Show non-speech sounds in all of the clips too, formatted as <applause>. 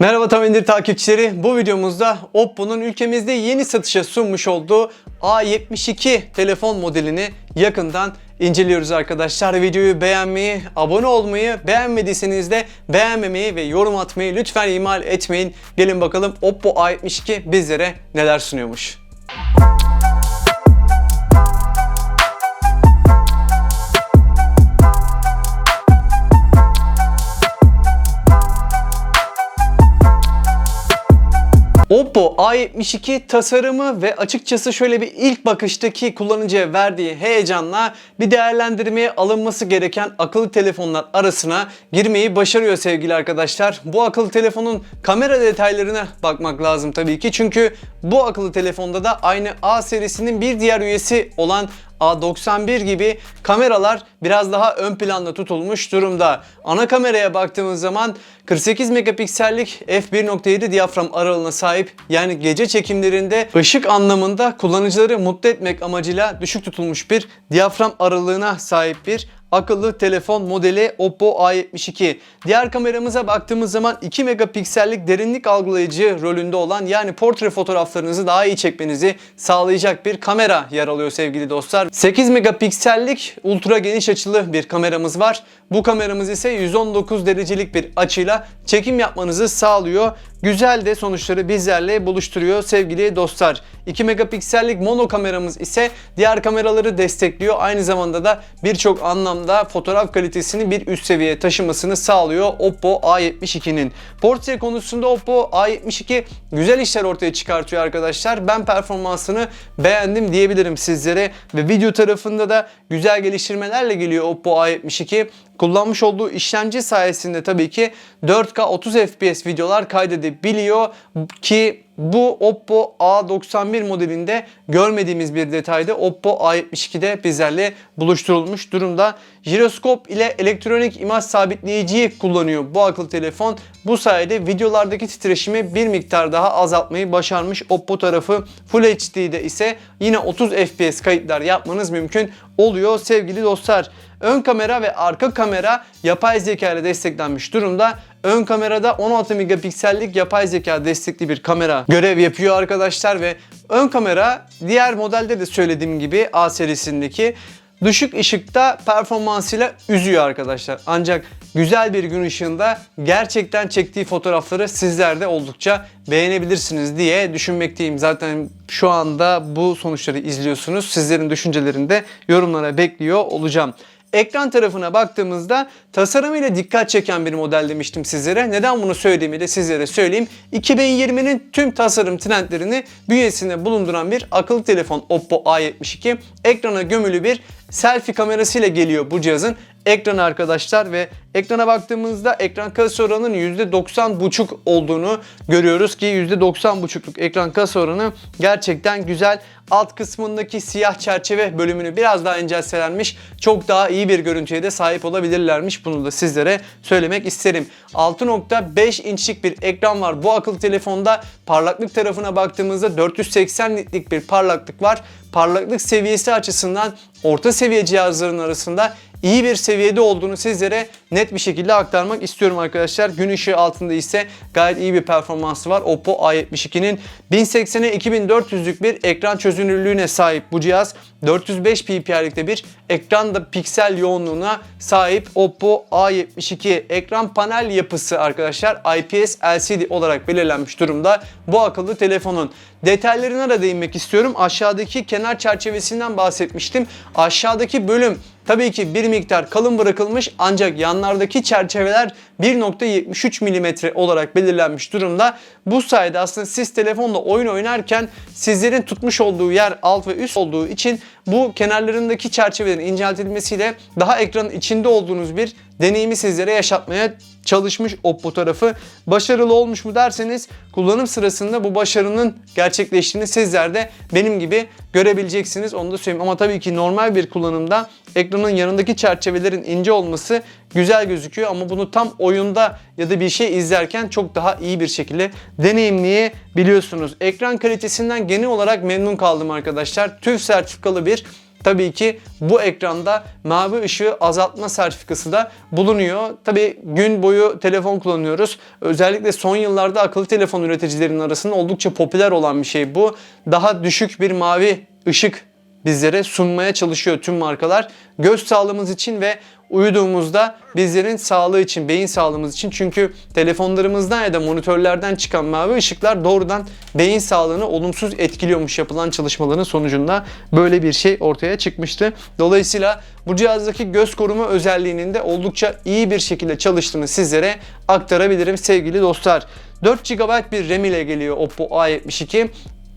Merhaba Tam İndir takipçileri. Bu videomuzda Oppo'nun ülkemizde yeni satışa sunmuş olduğu A72 telefon modelini yakından inceliyoruz arkadaşlar. Videoyu beğenmeyi, abone olmayı, beğenmediyseniz de beğenmemeyi ve yorum atmayı lütfen ihmal etmeyin. Gelin bakalım Oppo A72 bizlere neler sunuyormuş. people A72 tasarımı ve açıkçası şöyle bir ilk bakıştaki kullanıcıya verdiği heyecanla bir değerlendirmeye alınması gereken akıllı telefonlar arasına girmeyi başarıyor sevgili arkadaşlar. Bu akıllı telefonun kamera detaylarına bakmak lazım tabii ki. Çünkü bu akıllı telefonda da aynı A serisinin bir diğer üyesi olan A91 gibi kameralar biraz daha ön planda tutulmuş durumda. Ana kameraya baktığımız zaman 48 megapiksellik f1.7 diyafram aralığına sahip yani gece çekimlerinde ışık anlamında kullanıcıları mutlu etmek amacıyla düşük tutulmuş bir diyafram aralığına sahip bir akıllı telefon modeli Oppo A72. Diğer kameramıza baktığımız zaman 2 megapiksellik derinlik algılayıcı rolünde olan yani portre fotoğraflarınızı daha iyi çekmenizi sağlayacak bir kamera yer alıyor sevgili dostlar. 8 megapiksellik ultra geniş açılı bir kameramız var. Bu kameramız ise 119 derecelik bir açıyla çekim yapmanızı sağlıyor. Güzel de sonuçları bizlerle buluşturuyor sevgili dostlar. 2 megapiksellik mono kameramız ise diğer kameraları destekliyor. Aynı zamanda da birçok anlamda fotoğraf kalitesini bir üst seviyeye taşımasını sağlıyor Oppo A72'nin. Portre konusunda Oppo A72 güzel işler ortaya çıkartıyor arkadaşlar. Ben performansını beğendim diyebilirim sizlere ve video tarafında da güzel geliştirmelerle geliyor Oppo A72 kullanmış olduğu işlemci sayesinde tabii ki 4K 30 FPS videolar kaydedebiliyor ki bu Oppo A91 modelinde görmediğimiz bir detayda Oppo A72'de bizlerle buluşturulmuş durumda. Jiroskop ile elektronik imaj sabitleyiciyi kullanıyor bu akıllı telefon. Bu sayede videolardaki titreşimi bir miktar daha azaltmayı başarmış Oppo tarafı. Full HD'de ise yine 30 FPS kayıtlar yapmanız mümkün oluyor sevgili dostlar. Ön kamera ve arka kamera yapay zeka ile desteklenmiş durumda. Ön kamerada 16 megapiksellik yapay zeka destekli bir kamera görev yapıyor arkadaşlar ve ön kamera diğer modelde de söylediğim gibi A serisindeki düşük ışıkta performansıyla üzüyor arkadaşlar. Ancak güzel bir gün ışığında gerçekten çektiği fotoğrafları sizler de oldukça beğenebilirsiniz diye düşünmekteyim. Zaten şu anda bu sonuçları izliyorsunuz. Sizlerin düşüncelerini de yorumlara bekliyor olacağım. Ekran tarafına baktığımızda tasarımıyla dikkat çeken bir model demiştim sizlere. Neden bunu söylediğimi de sizlere söyleyeyim. 2020'nin tüm tasarım trendlerini bünyesinde bulunduran bir akıllı telefon Oppo A72. Ekrana gömülü bir selfie kamerasıyla geliyor bu cihazın ekranı arkadaşlar ve ekrana baktığımızda ekran kasa oranının %90.5 olduğunu görüyoruz ki %90.5'luk ekran kasa oranı gerçekten güzel. Alt kısmındaki siyah çerçeve bölümünü biraz daha incelselermiş çok daha iyi bir görüntüye de sahip olabilirlermiş. Bunu da sizlere söylemek isterim. 6.5 inçlik bir ekran var bu akıllı telefonda. Parlaklık tarafına baktığımızda 480 nitlik bir parlaklık var. Parlaklık seviyesi açısından orta seviye cihazların arasında iyi bir seviyede olduğunu sizlere net bir şekilde aktarmak istiyorum arkadaşlar. Gün ışığı altında ise gayet iyi bir performansı var. Oppo A72'nin 1080'e 2400'lük bir ekran çözünürlüğüne sahip bu cihaz. 405 ppi'likte bir ekran da piksel yoğunluğuna sahip Oppo A72 ekran panel yapısı arkadaşlar IPS LCD olarak belirlenmiş durumda bu akıllı telefonun. Detaylarına da değinmek istiyorum. Aşağıdaki kenar çerçevesinden bahsetmiştim. Aşağıdaki bölüm tabii ki bir miktar kalın bırakılmış ancak yanlardaki çerçeveler 1.73 mm olarak belirlenmiş durumda. Bu sayede aslında siz telefonla oyun oynarken sizlerin tutmuş olduğu yer alt ve üst olduğu için bu kenarlarındaki çerçevelerin inceltilmesiyle daha ekranın içinde olduğunuz bir deneyimi sizlere yaşatmaya çalışmış Oppo tarafı. Başarılı olmuş mu derseniz kullanım sırasında bu başarının gerçekleştiğini sizler de benim gibi görebileceksiniz. Onu da söyleyeyim. Ama tabii ki normal bir kullanımda ekranın yanındaki çerçevelerin ince olması güzel gözüküyor ama bunu tam oyunda ya da bir şey izlerken çok daha iyi bir şekilde deneyimleyebiliyorsunuz. Ekran kalitesinden genel olarak memnun kaldım arkadaşlar. TÜV sertifikalı bir tabii ki bu ekranda mavi ışığı azaltma sertifikası da bulunuyor. Tabii gün boyu telefon kullanıyoruz. Özellikle son yıllarda akıllı telefon üreticilerinin arasında oldukça popüler olan bir şey bu. Daha düşük bir mavi ışık bizlere sunmaya çalışıyor tüm markalar. Göz sağlığımız için ve uyuduğumuzda bizlerin sağlığı için, beyin sağlığımız için. Çünkü telefonlarımızdan ya da monitörlerden çıkan mavi ışıklar doğrudan beyin sağlığını olumsuz etkiliyormuş yapılan çalışmaların sonucunda böyle bir şey ortaya çıkmıştı. Dolayısıyla bu cihazdaki göz koruma özelliğinin de oldukça iyi bir şekilde çalıştığını sizlere aktarabilirim sevgili dostlar. 4 GB bir RAM ile geliyor Oppo A72.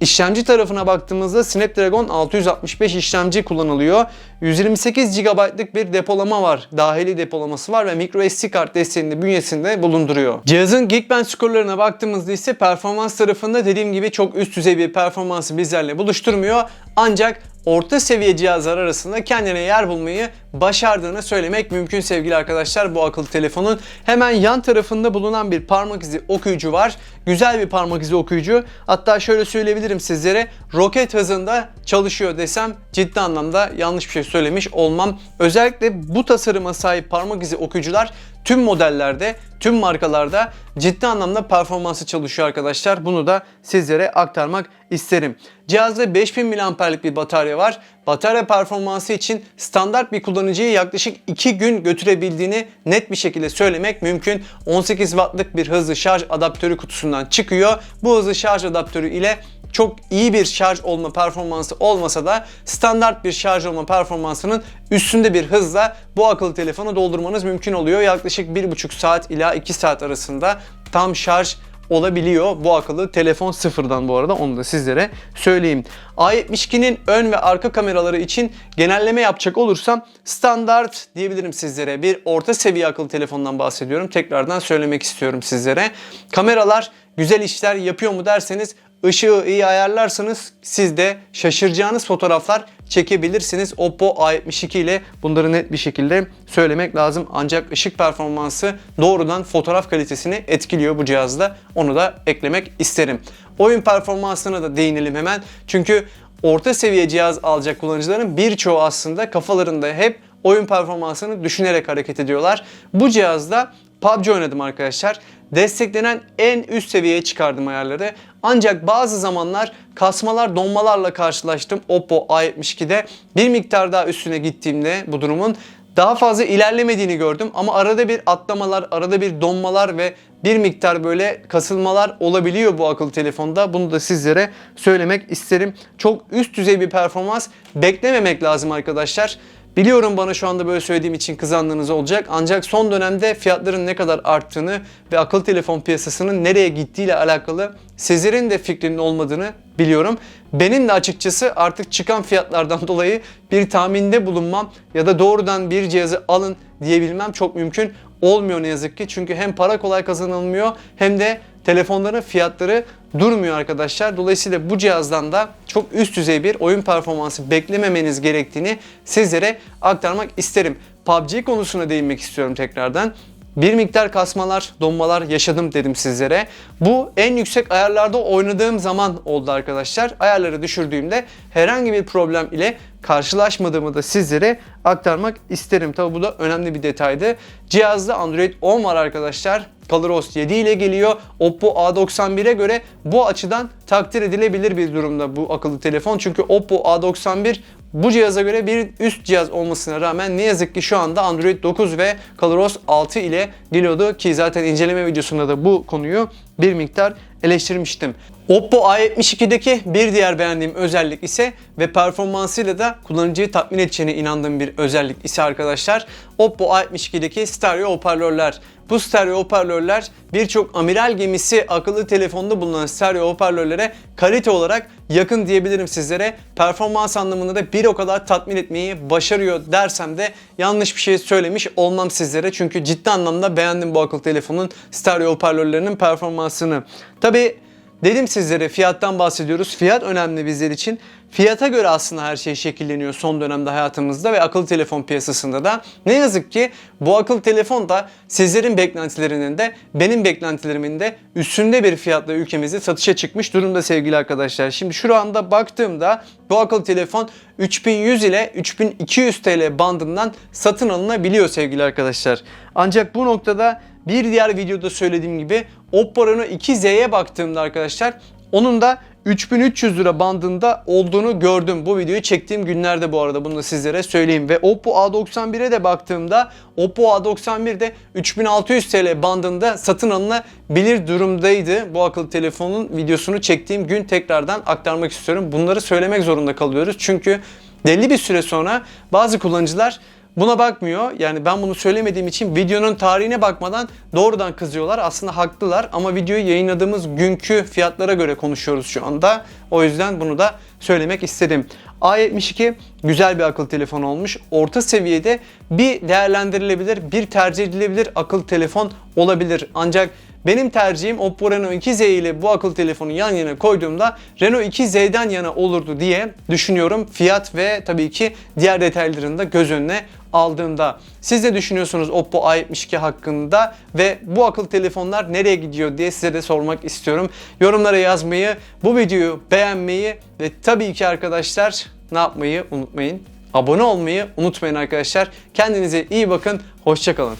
İşlemci tarafına baktığımızda Snapdragon 665 işlemci kullanılıyor. 128 GB'lık bir depolama var. Dahili depolaması var ve microSD kart desteğini de bünyesinde bulunduruyor. Cihazın Geekbench skorlarına baktığımızda ise performans tarafında dediğim gibi çok üst düzey bir performansı bizlerle buluşturmuyor. Ancak orta seviye cihazlar arasında kendine yer bulmayı başardığını söylemek mümkün sevgili arkadaşlar bu akıllı telefonun. Hemen yan tarafında bulunan bir parmak izi okuyucu var. Güzel bir parmak izi okuyucu. Hatta şöyle söyleyebilirim sizlere roket hızında çalışıyor desem ciddi anlamda yanlış bir şey söylemiş olmam. Özellikle bu tasarıma sahip parmak izi okuyucular tüm modellerde, tüm markalarda ciddi anlamda performansı çalışıyor arkadaşlar. Bunu da sizlere aktarmak isterim. Cihazda 5000 mAh'lik bir batarya var. Batarya performansı için standart bir kullanıcıyı yaklaşık 2 gün götürebildiğini net bir şekilde söylemek mümkün. 18 wattlık bir hızlı şarj adaptörü kutusundan çıkıyor. Bu hızlı şarj adaptörü ile çok iyi bir şarj olma performansı olmasa da standart bir şarj olma performansının üstünde bir hızla bu akıllı telefonu doldurmanız mümkün oluyor. Yaklaşık 1,5 saat ila 2 saat arasında tam şarj olabiliyor bu akıllı telefon sıfırdan bu arada onu da sizlere söyleyeyim. A72'nin ön ve arka kameraları için genelleme yapacak olursam standart diyebilirim sizlere. Bir orta seviye akıllı telefondan bahsediyorum. Tekrardan söylemek istiyorum sizlere. Kameralar güzel işler yapıyor mu derseniz ışığı iyi ayarlarsanız siz de şaşıracağınız fotoğraflar çekebilirsiniz. Oppo A72 ile bunları net bir şekilde söylemek lazım. Ancak ışık performansı doğrudan fotoğraf kalitesini etkiliyor bu cihazda. Onu da eklemek isterim. Oyun performansına da değinelim hemen. Çünkü orta seviye cihaz alacak kullanıcıların birçoğu aslında kafalarında hep oyun performansını düşünerek hareket ediyorlar. Bu cihazda PUBG oynadım arkadaşlar. Desteklenen en üst seviyeye çıkardım ayarları. Ancak bazı zamanlar kasmalar, donmalarla karşılaştım Oppo A72'de. Bir miktar daha üstüne gittiğimde bu durumun daha fazla ilerlemediğini gördüm ama arada bir atlamalar, arada bir donmalar ve bir miktar böyle kasılmalar olabiliyor bu akıllı telefonda. Bunu da sizlere söylemek isterim. Çok üst düzey bir performans beklememek lazım arkadaşlar. Biliyorum bana şu anda böyle söylediğim için kızandığınız olacak. Ancak son dönemde fiyatların ne kadar arttığını ve akıllı telefon piyasasının nereye gittiğiyle alakalı sizlerin de fikrinin olmadığını biliyorum. Benim de açıkçası artık çıkan fiyatlardan <laughs> dolayı bir tahminde bulunmam ya da doğrudan bir cihazı alın diyebilmem çok mümkün olmuyor ne yazık ki. Çünkü hem para kolay kazanılmıyor hem de telefonların fiyatları durmuyor arkadaşlar. Dolayısıyla bu cihazdan da çok üst düzey bir oyun performansı beklememeniz gerektiğini sizlere aktarmak isterim. PUBG konusuna değinmek istiyorum tekrardan. Bir miktar kasmalar, donmalar yaşadım dedim sizlere. Bu en yüksek ayarlarda oynadığım zaman oldu arkadaşlar. Ayarları düşürdüğümde herhangi bir problem ile karşılaşmadığımı da sizlere aktarmak isterim. Tabi bu da önemli bir detaydı. Cihazda Android 10 var arkadaşlar. ColorOS 7 ile geliyor. Oppo A91'e göre bu açıdan takdir edilebilir bir durumda bu akıllı telefon. Çünkü Oppo A91 bu cihaza göre bir üst cihaz olmasına rağmen ne yazık ki şu anda Android 9 ve ColorOS 6 ile geliyordu ki zaten inceleme videosunda da bu konuyu bir miktar eleştirmiştim. Oppo A72'deki bir diğer beğendiğim özellik ise ve performansıyla da kullanıcıyı tatmin edeceğine inandığım bir özellik ise arkadaşlar Oppo A72'deki stereo hoparlörler. Bu stereo hoparlörler birçok amiral gemisi akıllı telefonda bulunan stereo hoparlörlere kalite olarak yakın diyebilirim sizlere. Performans anlamında da bir o kadar tatmin etmeyi başarıyor dersem de yanlış bir şey söylemiş olmam sizlere. Çünkü ciddi anlamda beğendim bu akıllı telefonun stereo hoparlörlerinin performansını. Tabi Dedim sizlere fiyattan bahsediyoruz. Fiyat önemli bizler için. Fiyata göre aslında her şey şekilleniyor son dönemde hayatımızda ve akıllı telefon piyasasında da. Ne yazık ki bu akıllı telefon da sizlerin beklentilerinin de benim beklentilerimin de üstünde bir fiyatla ülkemizde satışa çıkmış durumda sevgili arkadaşlar. Şimdi şu anda baktığımda bu akıllı telefon 3100 ile 3200 TL bandından satın alınabiliyor sevgili arkadaşlar. Ancak bu noktada bir diğer videoda söylediğim gibi Oppo Reno 2Z'ye baktığımda arkadaşlar onun da 3300 lira bandında olduğunu gördüm. Bu videoyu çektiğim günlerde bu arada bunu da sizlere söyleyeyim. Ve Oppo A91'e de baktığımda Oppo A91 de 3600 TL bandında satın alınabilir durumdaydı. Bu akıllı telefonun videosunu çektiğim gün tekrardan aktarmak istiyorum. Bunları söylemek zorunda kalıyoruz. Çünkü belli bir süre sonra bazı kullanıcılar Buna bakmıyor. Yani ben bunu söylemediğim için videonun tarihine bakmadan doğrudan kızıyorlar. Aslında haklılar ama videoyu yayınladığımız günkü fiyatlara göre konuşuyoruz şu anda. O yüzden bunu da söylemek istedim. A72 güzel bir akıllı telefon olmuş. Orta seviyede bir değerlendirilebilir, bir tercih edilebilir akıllı telefon olabilir. Ancak benim tercihim Oppo Reno 2Z ile bu akıllı telefonu yan yana koyduğumda Reno 2Z'den yana olurdu diye düşünüyorum. Fiyat ve tabii ki diğer detaylarını da göz önüne aldığımda. Siz ne düşünüyorsunuz Oppo A72 hakkında ve bu akıllı telefonlar nereye gidiyor diye size de sormak istiyorum. Yorumlara yazmayı, bu videoyu beğenmeyi ve tabii ki arkadaşlar ne yapmayı unutmayın. Abone olmayı unutmayın arkadaşlar. Kendinize iyi bakın. Hoşçakalın.